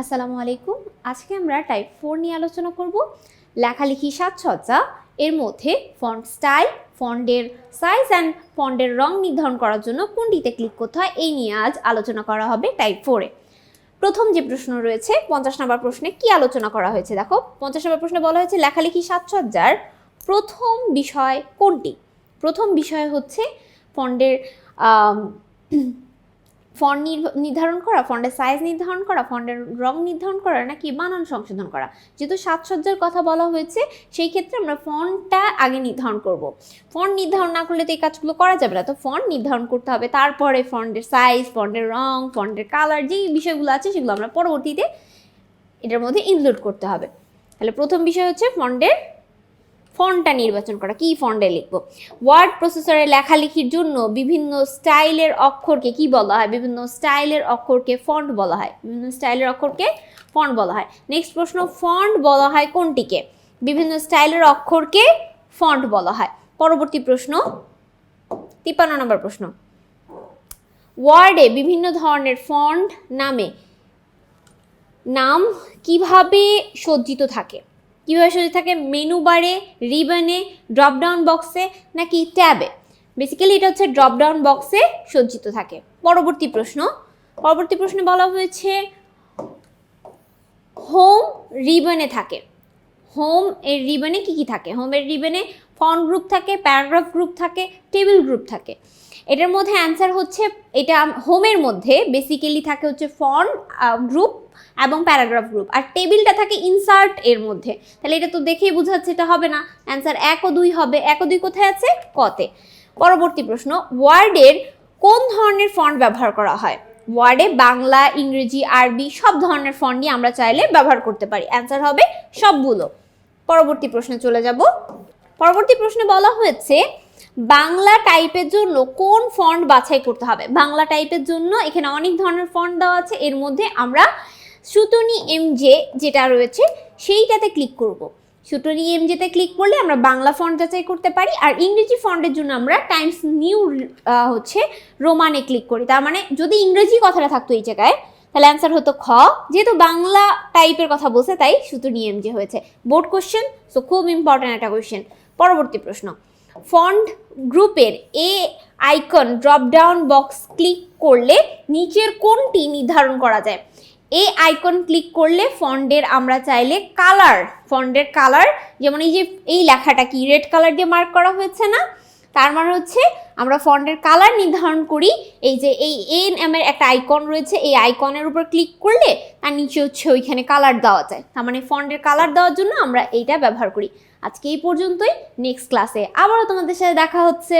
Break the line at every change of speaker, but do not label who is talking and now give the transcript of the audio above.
আসসালামু আলাইকুম। আজকে আমরা টাইপ ফোর নিয়ে আলোচনা করব। লেখালেখি সাজসজ্জা, এর মধ্যে ফন্ট স্টাইল ফন্টের সাইজ অ্যান্ড ফন্ডের রং নির্ধারণ করার জন্য কোনটিতে ক্লিক করতে হয়, এই নিয়ে আজ আলোচনা করা হবে টাইপ ফোরে প্রথম যে প্রশ্ন রয়েছে, পঞ্চাশ নম্বর প্রশ্নে কি আলোচনা করা হয়েছে? দেখো, পঞ্চাশ নম্বর প্রশ্নে বলা হয়েছে, লেখালেখি সাজসজ্জার প্রথম বিষয় কোনটি? প্রথম বিষয় হচ্ছে ফন্ডের ফন্ট নির্ধারণ করা ফন্ডের সাইজ নির্ধারণ করা ফন্ডের রং নির্ধারণ করা নাকি বানান সংশোধন করা। যেহেতু সাজসজ্জার কথা বলা হয়েছে, সেই ক্ষেত্রে আমরা ফন্টটা আগে নির্ধারণ করব। ফন্ট নির্ধারণ না করলে তো এই কাজগুলো করা যাবে না। তো ফন্ট নির্ধারণ করতে হবে। তারপরে ফন্ডের সাইজ ফন্ডের রং ফন্ডের কালার যেই বিষয়গুলো আছে সেগুলো আমরা পরবর্তীতে এটার মধ্যে ইনক্লুড করতে হবে। তাহলে প্রথম বিষয় হচ্ছে ফন্টের ফন্টটা নির্বাচন করা, কি ফন্টে লিখব? ওয়ার্ড প্রসেসরে লেখালেখির জন্য বিভিন্ন স্টাইলের অক্ষরকে কি বলা হয়? বিভিন্ন স্টাইলের অক্ষরকে ফন্ট বলা হয়। বিভিন্ন স্টাইলের অক্ষরকে ফন্ট বলা হয়। নেক্সট প্রশ্ন, ফন্ট বলা হয় কোনটিকে? বিভিন্ন স্টাইলের অক্ষরকে ফন্ট বলা হয়। পরবর্তী প্রশ্ন, তিপ্পান্ন নম্বর প্রশ্ন। ওয়ার্ডে বিভিন্ন ধরনের ফন্ট নামে নাম কীভাবে সজ্জিত থাকে? কীভাবে সজ্জিত থাকে? মেনু বারে রিবনে ড্রপডাউন বক্সে নাকি ট্যাবে বেসিক্যালি এটা হচ্ছে ড্রপডাউন বক্সে সজ্জিত থাকে। পরবর্তী প্রশ্ন। পরবর্তী প্রশ্নে বলা হয়েছে হোম রিবনে থাকে। হোম এর রিবনে কি কি থাকে? হোমের রিবনে ফন্ট গ্রুপ থাকে প্যারাগ্রাফ গ্রুপ থাকে টেবিল গ্রুপ থাকে। এটার মধ্যে অ্যান্সার হচ্ছে, এটা হোমের মধ্যে বেসিক্যালি থাকে হচ্ছে ফন্ট গ্রুপ এবং প্যারাগ্রাফ গ্রুপ আর টেবিলটা থাকে ইনসার্ট এর মধ্যে। তাহলে এটা তো দেখেই বোঝা যাচ্ছে এটা হবে না। অ্যান্সার এক ও দুই হবে। এক ও দুই কোথায় আছে? কতে। পরবর্তী প্রশ্ন ওয়ার্ডের কোন ধরনের ফন্ট ব্যবহার করা হয়? ওয়ার্ডে বাংলা, ইংরেজি, আরবি সব ধরনের ফন্টই আমরা চাইলে ব্যবহার করতে পারি। অ্যান্সার হবে সবগুলো। পরবর্তী প্রশ্নে চলে যাব। পরবর্তী প্রশ্নে বলা হয়েছে বাংলা টাইপের জন্য কোন ফন্ট বাছাই করতে হবে? বাংলা টাইপের জন্য এখানে অনেক ধরনের ফন্ট দেওয়া আছে। এর মধ্যে আমরা সুতনি এম এমজে যেটা রয়েছে সেইটাতে ক্লিক করব। সুতনি এম এমজেতে ক্লিক করলে আমরা বাংলা ফন্ট যাচাই করতে পারি। আর ইংরেজি ফন্টের জন্য আমরা টাইমস নিউ হচ্ছে রোমানে ক্লিক করি। তার মানে যদি ইংরেজি কথাটা থাকতো এই জায়গায়, তাহলে অ্যান্সার হতো খ। যেহেতু বাংলা টাইপের কথা বলছে, তাই সুতনি এম এমজে হয়েছে। বোর্ড কোশ্চেন সো খুব ইম্পর্ট্যান্ট একটা কোশ্চেন পরবর্তী প্রশ্ন। ফন্ট গ্রুপের A icon dropdown box click করলে নিচের কোনটি নির্ধারণ করা যায়? এ আইকন ক্লিক করলে ফন্ডের আমরা চাইলে কালার ফন্ডের কালার, যেমন এই যে, এই লেখাটা কি, রেড কালার দিয়ে মার্ক করা হয়েছে না? তার মানে হচ্ছে আমরা ফন্টের কালার নির্ধারণ করি, এই যে এই এন এর একটা আইকন রয়েছে, এই আইকনের উপর ক্লিক করলে তার নিচে হচ্ছে ওইখানে কালার দেওয়া যায়। তার মানে ফন্টের কালার দেওয়ার জন্য আমরা এইটা ব্যবহার করি। আজকে এই পর্যন্তই নেক্সট ক্লাসে আবারও তোমাদের সাথে দেখা হচ্ছে।